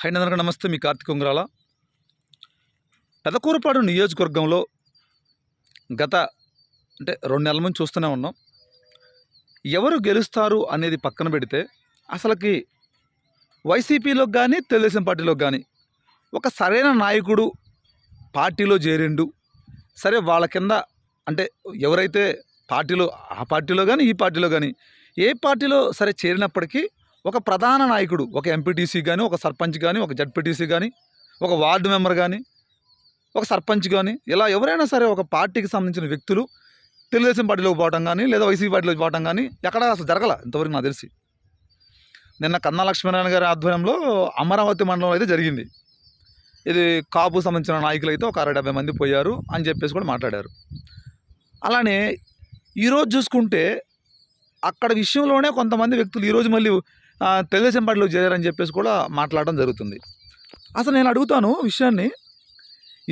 హైనందనకు నమస్తే మీ కార్తీక్ ఉంగరాల. పెదకూరపాడు నియోజకవర్గంలో గత అంటే రెండు నెలల నుంచి చూస్తూనే ఉన్నాం. ఎవరు గెలుస్తారు అనేది పక్కన పెడితే అసలుకి వైసీపీలోకి కానీ తెలుగుదేశం పార్టీలోకి కానీ ఒక సరైన నాయకుడు పార్టీలో చేరిండు. సరే వాళ్ళ కింద అంటే ఎవరైతే పార్టీలో ఆ పార్టీలో కానీ ఈ పార్టీలో కానీ ఏ పార్టీలో సరే చేరినప్పటికీ ఒక ప్రధాన నాయకుడు ఒక ఎంపీటీసీ కానీ ఒక సర్పంచ్ కానీ ఒక జడ్పీటీసీ కానీ ఒక వార్డు మెంబర్ కానీ ఒక సర్పంచ్ కానీ ఇలా ఎవరైనా సరే ఒక పార్టీకి సంబంధించిన వ్యక్తులు తెలుగుదేశం పార్టీలోకి పోవటం కానీ లేదా వైసీపీ పార్టీలోకి పోవటం కానీ ఎక్కడ అసలు జరగల ఇంతవరకు నాకు తెలిసి. నిన్న కన్నా లక్ష్మీనారాయణ గారి ఆధ్వర్యంలో అమరావతి మండలం అయితే జరిగింది. ఇది కాపు సంబంధించిన నాయకులు అయితే ఒక అరవై డెబ్బై మంది పోయారు అని చెప్పేసి కూడా మాట్లాడారు. అలానే ఈరోజు చూసుకుంటే అక్కడ విషయంలోనే కొంతమంది వ్యక్తులు ఈరోజు మళ్ళీ తెలుగుదేశం పార్టీలో చేరారని చెప్పేసి కూడా మాట్లాడడం జరుగుతుంది. అసలు నేను అడుగుతాను విషయాన్ని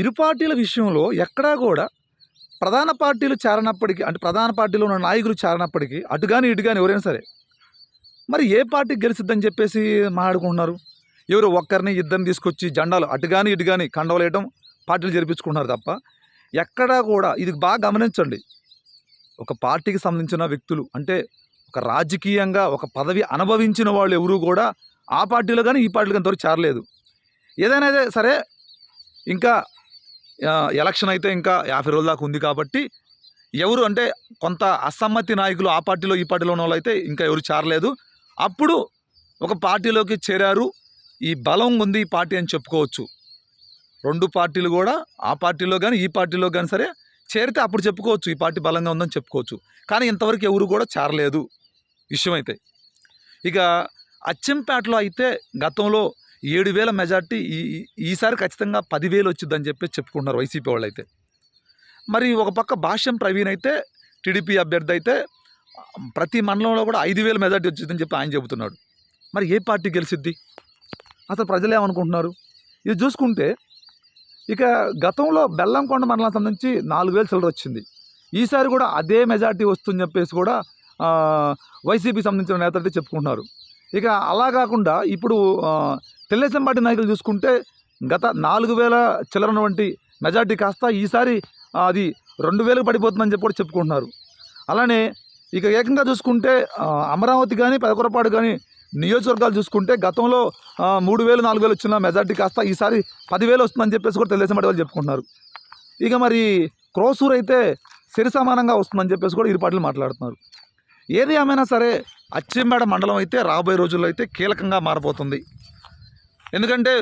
ఇరు పార్టీల విషయంలో ఎక్కడా కూడా ప్రధాన పార్టీలు చేరనప్పటికీ అంటే ప్రధాన పార్టీలో ఉన్న నాయకులు చేరనప్పటికీ అటు కానీ ఇటు కానీ ఎవరైనా సరే మరి ఏ పార్టీ గెలిచిద్దని చెప్పేసి మాట్లాడుకుంటున్నారు? ఎవరు ఒక్కరిని ఇద్దరిని తీసుకొచ్చి జెండాలు అటు కానీ ఇటు కానీ కండవలు వేయటం పార్టీలు జరిపించుకుంటున్నారు తప్ప ఎక్కడా కూడా ఇది బాగా గమనించండి. ఒక పార్టీకి సంబంధించిన వ్యక్తులు అంటే ఒక రాజకీయంగా ఒక పదవి అనుభవించిన వాళ్ళు ఎవరు కూడా ఆ పార్టీలో కానీ ఈ పార్టీలో కానీ చేరలేదు. ఏదైనా సరే ఇంకా ఎలక్షన్ అయితే ఇంకా యాభై రోజుల దాకా ఉంది కాబట్టి ఎవరు అంటే కొంత అసమ్మతి నాయకులు ఆ పార్టీలో ఈ పార్టీలో ఉన్న వాళ్ళు అయితే ఇంకా ఎవరు చేరలేదు. అప్పుడు ఒక పార్టీలోకి చేరారు. ఈ బలం ఉంది ఈ పార్టీ అని చెప్పుకోవచ్చు. రెండు పార్టీలు కూడా ఆ పార్టీలో కానీ ఈ పార్టీలో కానీ సరే చేరితే అప్పుడు చెప్పుకోవచ్చు ఈ పార్టీ బలంగా ఉందని చెప్పుకోవచ్చు. కానీ ఇంతవరకు ఎవరు కూడా చేరలేదు. విషయం అయితే ఇక అచ్చంపేటలో అయితే గతంలో ఏడు వేల మెజార్టీ ఈ ఈసారి ఖచ్చితంగా పదివేలు వచ్చిందని చెప్పి చెప్పుకుంటున్నారు వైసీపీ వాళ్ళు అయితే మరి ఒక పక్క భాష్యం ప్రవీణ్ అయితే టీడీపీ అభ్యర్థి అయితే ప్రతి మండలంలో కూడా ఐదు వేల మెజార్టీ వచ్చిందని చెప్పి ఆయన చెబుతున్నాడు. మరి ఏ పార్టీ గెలిచిద్ది? అసలు ప్రజలు ఏమనుకుంటున్నారు? ఇది చూసుకుంటే ఇక గతంలో బెల్లంకొండ మండలం సంబంధించి నాలుగు వేలు చిల్లర వచ్చింది. ఈసారి కూడా అదే మెజార్టీ వస్తుందని చెప్పేసి కూడా వైసీపీ సంబంధించిన నేత అయితే చెప్పుకుంటున్నారు. ఇక అలా కాకుండా ఇప్పుడు ఆ, తెలుగుదేశం పార్టీ నాయకులు చూసుకుంటే గత నాలుగు వేల చిల్లర వంటి మెజార్టీ కాస్త ఈసారి అది రెండు వేలకు పడిపోతుందని చెప్పి కూడా చెప్పుకుంటున్నారు. అలానే ఇక ఏకంగా చూసుకుంటే అమరావతి కానీ పెదకొరపాడు కానీ నియోజకవర్గాలు చూసుకుంటే గతంలో మూడు వేలు నాలుగు వేలు వచ్చిన మెజార్టీ కాస్త ఈసారి పదివేలు వస్తుందని చెప్పేసి కూడా తెలుగుదేశం పార్టీ వాళ్ళు చెప్పుకుంటున్నారు. ఇక మరి క్రోసూర్ అయితే సరి సమానంగా వస్తుందని చెప్పేసి కూడా ఇరు పార్టీలు మాట్లాడుతున్నారు. ఏది ఏమైనా సరే అచ్చెంబేడ మండలం అయితే రాబోయే రోజుల్లో అయితే కీలకంగా మారబోతుంది. ఎందుకంటే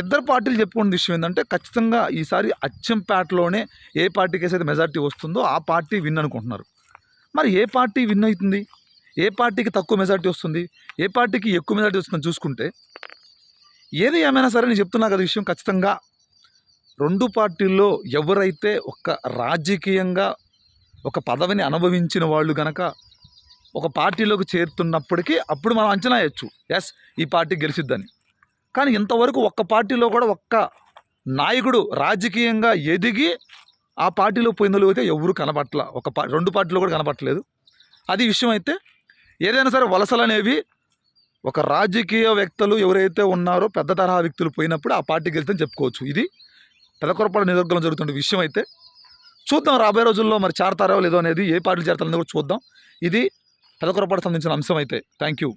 ఇద్దరు పార్టీలు చెప్పుకున్న విషయం ఏంటంటే ఖచ్చితంగా ఈసారి అచ్చంపేటలోనే ఏ పార్టీకి అయితే మెజార్టీ వస్తుందో ఆ పార్టీ విన్ అనుకుంటున్నారు. మరి ఏ పార్టీ విన్ అవుతుంది? ఏ పార్టీకి తక్కువ మెజార్టీ వస్తుంది? ఏ పార్టీకి ఎక్కువ మెజార్టీ వస్తుందని చూసుకుంటే ఏది ఏమైనా సరే నేను చెప్తున్నా కదా విషయం ఖచ్చితంగా. రెండు పార్టీల్లో ఎవరైతే ఒక రాజకీయంగా ఒక పదవిని అనుభవించిన వాళ్ళు గనక ఒక పార్టీలోకి చేరుతున్నప్పటికీ అప్పుడు మనం అంచనా వేయచ్చు. ఎస్ ఈ పార్టీ గెలిచిద్దని. కానీ ఇంతవరకు ఒక్క పార్టీలో కూడా ఒక్క నాయకుడు రాజకీయంగా ఎదిగి ఆ పార్టీలో పోయిన అయితే ఎవరు కనపట్ల ఒక పా రెండు పార్టీలో కూడా కనబట్టలేదు. అది విషయం అయితే ఏదైనా సరే వలసలు అనేవి ఒక రాజకీయ వ్యక్తులు ఎవరైతే ఉన్నారో పెద్ద తరహా వ్యక్తులు పోయినప్పుడు ఆ పార్టీ గెలిస్తే చెప్పుకోవచ్చు. ఇది పెదకొరపాడు నియోజకవర్గంలో జరుగుతున్న విషయం అయితే చూద్దాం రాబోయే రోజుల్లో మరి చేరతారో లేదో అనేది ఏ పార్టీలు చేరతారనేది కూడా చూద్దాం. ఇది పెదకొరపాటు సంబంధించిన అంశం అయితే. Thank you